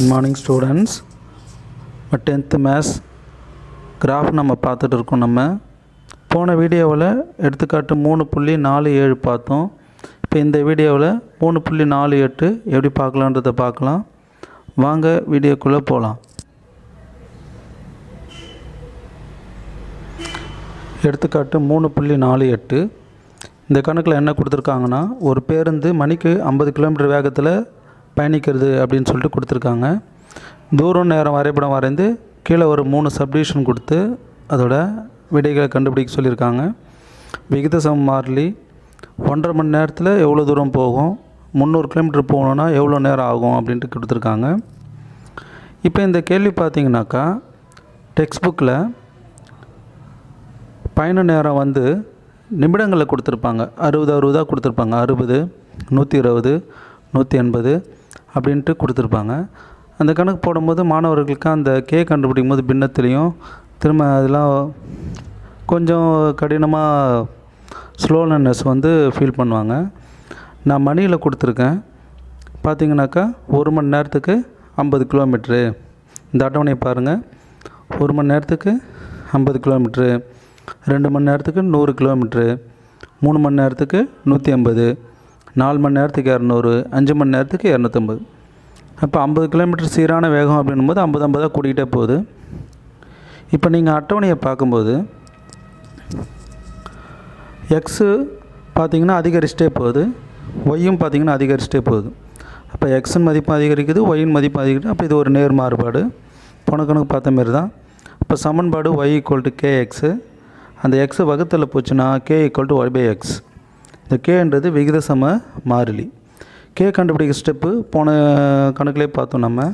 Good morning students இப்போ tenth maths graph நம்ம பார்த்துட்டு இருக்கோம் நம்ம. போன வீடியோவில் எடுத்துக்காட்டு மூணு புள்ளி நாலு ஏழு பார்த்தோம். இப்போ இந்த வீடியோவில் மூணு புள்ளி நாலு எட்டு எப்படி பார்க்கலான்றதை பார்க்கலாம். வாங்க வீடியோக்குள்ளே போகலாம் எடுத்துக்காட்டு மூணு புள்ளி நாலு எட்டு. இந்த கணக்கில் என்ன கொடுத்துருக்காங்கன்னா ஒரு பேருந்து மணிக்கு ஐம்பது கிலோமீட்டர் வேகத்தில் பயணிக்கிறது அப்படின்னு சொல்லிட்டு கொடுத்துருக்காங்க. தூரம் நேரம் வரைபடம் வரைந்து கீழே ஒரு மூணு சப்டிவிஷன் கொடுத்து அதோட விடைகளை கண்டுபிடிக்க சொல்லியிருக்காங்க. விகித சம மாறிலி ஒன்றரை மணி நேரத்தில் எவ்வளோ தூரம் போகும்? முந்நூறு கிலோமீட்டர் போகணுன்னா எவ்வளோ நேரம் ஆகும் அப்படின்ட்டு கொடுத்துருக்காங்க. இப்போ இந்த கேள்வி பார்த்தீங்கன்னாக்கா டெக்ஸ்ட் புக்கில் பயண நேரம் வந்து நிமிடங்களில் கொடுத்துருப்பாங்க. அறுபது அறுபதாக கொடுத்துருப்பாங்க. அறுபது நூற்றி இருபது நூற்றி எண்பது அப்படின்ட்டு கொடுத்துருப்பாங்க. அந்த கணக்கு போடும்போது மாணவர்களுக்கு அந்த கே கண்டுபிடிக்கும் போது பின்னத்துலேயும் திரும்ப அதெல்லாம் கொஞ்சம் கடினமாக ஸ்லோனஸ் வந்து ஃபீல் பண்ணுவாங்க. நான் மணியில் கொடுத்துருக்கேன். பார்த்தீங்கன்னாக்கா ஒரு மணி நேரத்துக்கு ஐம்பது கிலோமீட்ரு இந்த அட்டவணையை பாருங்கள் ஒரு மணி நேரத்துக்கு ஐம்பது கிலோமீட்ரு ரெண்டு மணி நேரத்துக்கு நூறு கிலோமீட்ரு மூணு மணி நேரத்துக்கு நூற்றி ஐம்பது. நாலு மணி நேரத்துக்கு இரநூறு அஞ்சு மணி நேரத்துக்கு இரநூத்தம்பது. அப்போ ஐம்பது கிலோமீட்டர் சீரான வேகம் அப்படின்னும் போது ஐம்பது ஐம்பதாக கூட்டிகிட்டே போகுது. இப்போ நீங்கள் அட்டவணையை பார்க்கும்போது எக்ஸு பார்த்தீங்கன்னா அதிகரிச்சிட்டே போகுது ஒய்யும் பார்த்தீங்கன்னா அதிகரிச்சிட்டே போகுது. அப்போ எக்ஸின் மதிப்பு அதிகரிக்குது ஒய்யின் மதிப்பு அதிகரிக்குது. அப்போ இது ஒரு நேர் மாறுபாடு போன கணக்கு பார்த்த மாரி தான் இப்போ சமன்பாடு y equal to k x அந்த எக்ஸு வகுத்தில் போச்சுன்னா k equal to y by x இந்த கேன்றது விகித சம மாறிலி. கே கண்டுபிடிக்க ஸ்டெப்பு போன கணக்கிலே பார்த்தோம் நம்ம.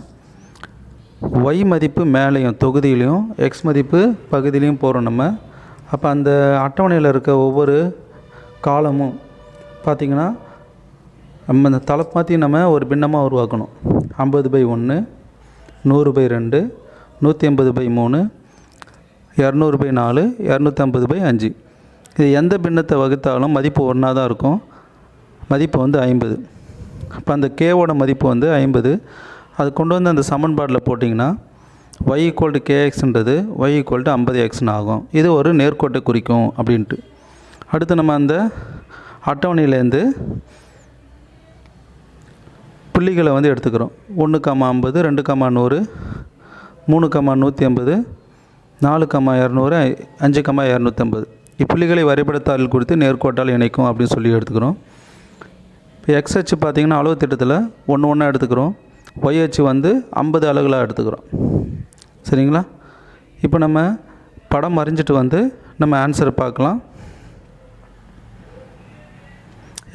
ஒய் மதிப்பு மேலேயும் தொகுதியிலையும் எக்ஸ் மதிப்பு பகுதியிலையும் போகிறோம் நம்ம. அப்போ அந்த அட்டவணையில் இருக்க ஒவ்வொரு காலமும் பார்த்திங்கன்னா நம்ம இந்த தலை மாற்றி நம்ம ஒரு பின்னமாக உருவாக்கணும். ஐம்பது பை ஒன்று நூறு பை ரெண்டு நூற்றி ஐம்பது பை மூணு இரநூறு பை நாலு இரநூத்தம்பது பை அஞ்சு. இது எந்த பின்னத்தை வகுத்தாலும் மதிப்பு ஒன்றா தான் இருக்கும். மதிப்பு வந்து ஐம்பது. இப்போ அந்த கேவோட மதிப்பு வந்து ஐம்பது. அது கொண்டு வந்து அந்த சமன்பாட்டில் போட்டிங்கன்னா ஒய் ஈக்குவல் டு கேஎக்ஸ்ன்றது ஒய் ஈக்குவல் டு ஐம்பது எக்ஸ்னு ஆகும் இது ஒரு நேர்கோட்டை குறிக்கும் அப்படின்ட்டு. அடுத்து நம்ம அந்த அட்டவணையிலேருந்து புள்ளிகளை வந்து எடுத்துக்கிறோம். ஒன்று கம்மா ஐம்பது ரெண்டு கம்மா நூறு மூணு கம்மா நூற்றி ஐம்பது நாலு கம்மா இரநூறு அஞ்சு கம்மா இரநூத்தம்பது. இப்புள்ளிகளை வரைபடத்தாளில் கொடுத்து நேர்கோட்டால் இணைக்கும் அப்படின்னு சொல்லி எடுத்துக்கிறோம். இப்போ எக்ஸ் அச்சு பார்த்திங்கன்னா அளவு திட்டத்தில் ஒன்று ஒன்றா எடுத்துக்கிறோம். ஒய் அச்சு வந்து ஐம்பது அலகுலாக எடுத்துக்கிறோம். சரிங்களா? இப்போ நம்ம படம் வரைஞ்சிட்டு வந்து நம்ம ஆன்சர் பார்க்கலாம்.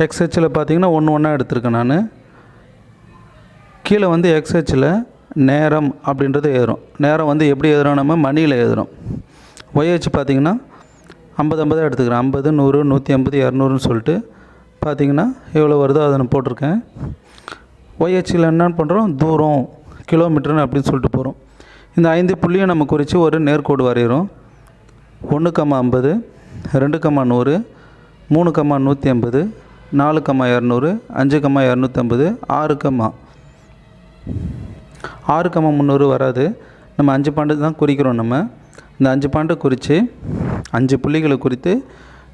எக்ஸ் ஹெச்சில் பார்த்தீங்கன்னா ஒன்று ஒன்றா எடுத்திருக்கேன் நான். கீழே வந்து எக்ஸ் ஹெச்சில் நேரம் அப்படின்றது ஏறும் நேரம் வந்து எப்படி எழுதுறோம் நம்ம? மணியில் எழுதுறோம். ஒய் ஹெச் பார்த்தீங்கன்னா ஐம்பது ஐம்பதாக எடுத்துக்கிறேன். ஐம்பது நூறு நூற்றி ஐம்பது இரநூறுன்னு சொல்லிட்டு பார்த்தீங்கன்னா எவ்வளோ வருதோ அதை நான் போட்டிருக்கேன். ஒய்ஹெச்சில் என்னென்னு பண்ணுறோம் தூரம் கிலோமீட்டர்னு அப்படின்னு சொல்லிட்டு போகிறோம் இந்த ஐந்து புள்ளியை நம்ம குறித்து ஒரு நேர்கோடு வரைகிறோம் ஒன்று கம்மா ஐம்பது ரெண்டு கம்மா நூறு மூணு கம்மா நூற்றி ஐம்பது நாலு கம்மா இரநூறு அஞ்சு கம்மா இரநூத்தம்பது ஆறு கம்மா ஆறு கம்மா முந்நூறு வராது. நம்ம அஞ்சு பாண்டு தான் குறிக்கிறோம் நம்ம. இந்த அஞ்சு பாண்டை குறித்து அஞ்சு புள்ளிகளை குறித்து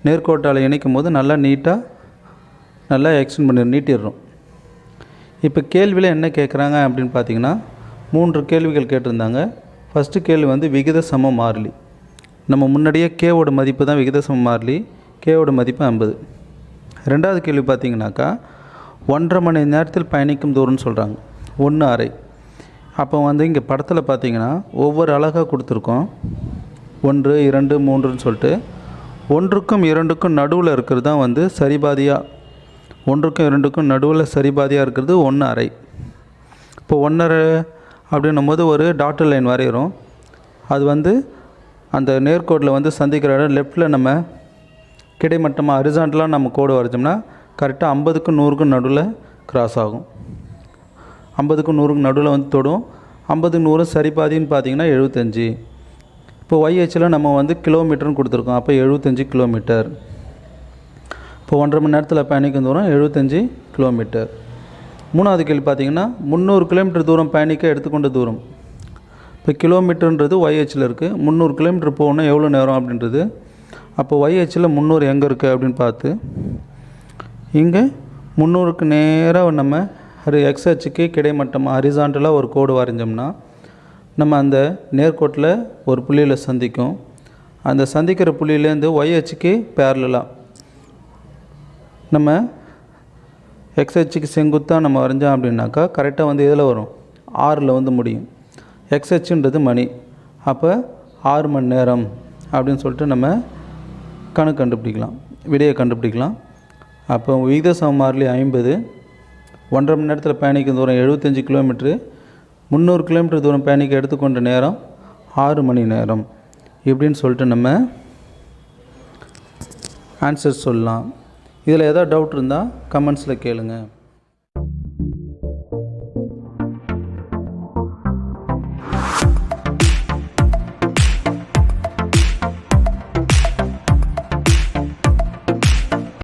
நேர்கோட்டால் இணைக்கும் போது நல்லா நீட்டாக நல்லா எக்ஸ்டெண்ட் பண்ணி நீட்டிடுறோம். இப்போ கேள்வியில் என்ன கேட்குறாங்க அப்படின்னு பார்த்தீங்கன்னா மூன்று கேள்விகள் கேட்டிருந்தாங்க. ஃபஸ்ட்டு கேள்வி வந்து விகித சம மாறிலி. நம்ம முன்னாடியே கேவோட மதிப்பு தான் விகித சம மாறிலி. கேவோட மதிப்பு ஐம்பது. ரெண்டாவது கேள்வி பார்த்தீங்கன்னாக்கா ஒன்றரை மணி நேரத்தில் பயணிக்கும் தூரம்னு சொல்கிறாங்க ஒன்று அரை அப்போ வந்து இங்கே படத்தில் பார்த்தீங்கன்னா ஒவ்வொரு அழகாக கொடுத்துருக்கோம். ஒன்று இரண்டு மூன்றுன்னு சொல்லிட்டு ஒன்றுக்கும் இரண்டுக்கும் நடுவில் இருக்கிறது தான் வந்து சரிபாதியாக ஒன்றுக்கும் இரண்டுக்கும் நடுவில் சரிபாதியாக இருக்கிறது ஒன்று அரை இப்போ ஒன்றரை அப்படின்னும் போது ஒரு டாட்டர் லைன் வரைகிறோம் அது வந்து அந்த நேர்கோட்டில் வந்து சந்திக்கிற இடம் லெஃப்ட்டில் நம்ம கிடைமட்டமாக அரிசாண்டலாக நம்ம கோடு வரைஞ்சோம்னா கரெக்டாக ஐம்பதுக்கும் நூறுக்கும் நடுவில் கிராஸ் ஆகும். ஐம்பதுக்கும் நூறுக்கும் நடுவில் வந்து தொடும். ஐம்பதுக்கு நூறு சரிபாதின்னு பார்த்தீங்கன்னா எழுபத்தஞ்சி. இப்போ ஒய்ஹெச்சில் நம்ம வந்து கிலோமீட்டர்னு கொடுத்துருக்கோம். அப்போ எழுபத்தஞ்சி கிலோமீட்டர். இப்போ ஒன்றரை மணி நேரத்தில் பயணிக்கும் தூரம் எழுபத்தஞ்சி கிலோமீட்டர். மூணாவது கேள்வி பார்த்தீங்கன்னா முந்நூறு கிலோமீட்டர் தூரம் பயணிக்க எடுத்துக்கொண்ட தூரம். இப்போ கிலோமீட்டர்ன்றது ஒய்ஹெச்சில் இருக்குது முந்நூறு கிலோமீட்டர் போகணும் எவ்வளோ நேரம் அப்படின்றது. அப்போ ஒய்ஹெச்சில் முந்நூறு எங்கே இருக்குது அப்படின்னு பார்த்து இங்கே முந்நூறுக்கு நேராக நம்ம ஒரு எக்ஸ்ஹெச்சுக்கு கிடைமட்டமாக ஹரிசாண்டலாக ஒரு கோடு வரைஞ்சோம்னா நம்ம அந்த நேர்கோட்டில் ஒரு புள்ளியில் சந்திக்கும். அந்த சந்திக்கிற புள்ளியிலேருந்து ஒய்ஹெச்சுக்கு பேரலாம் நம்ம எக்ஸ்ஹெச்சுக்கு செங்குத்தாக நம்ம வரைஞ்சோம் அப்படின்னாக்கா கரெக்டாக வந்து எதில் வரும்? ஆறில் வந்து முடியும். எக்ஸ்ஹெச்சுன்றது மணி. அப்போ ஆறு மணி நேரம் அப்படின்னு சொல்லிட்டு நம்ம கணக்கு கண்டுபிடிக்கலாம். விடையை கண்டுபிடிக்கலாம். அப்போ விகித சமமாரிலி ஐம்பது. ஒன்றரை மணி நேரத்தில் பயணிக்கும் தூரம் எழுபத்தஞ்சி கிலோமீட்ரு முந்நூறு கிலோமீட்டர் தூரம் பயணிக்க எடுத்துக்கொண்ட நேரம் ஆறு மணி நேரம். இப்படின்னு சொல்லிட்டு நம்ம ஆன்சர் சொல்லலாம். இதில் ஏதாவது டவுட் இருந்தால் கமெண்ட்ஸில் கேளுங்கள்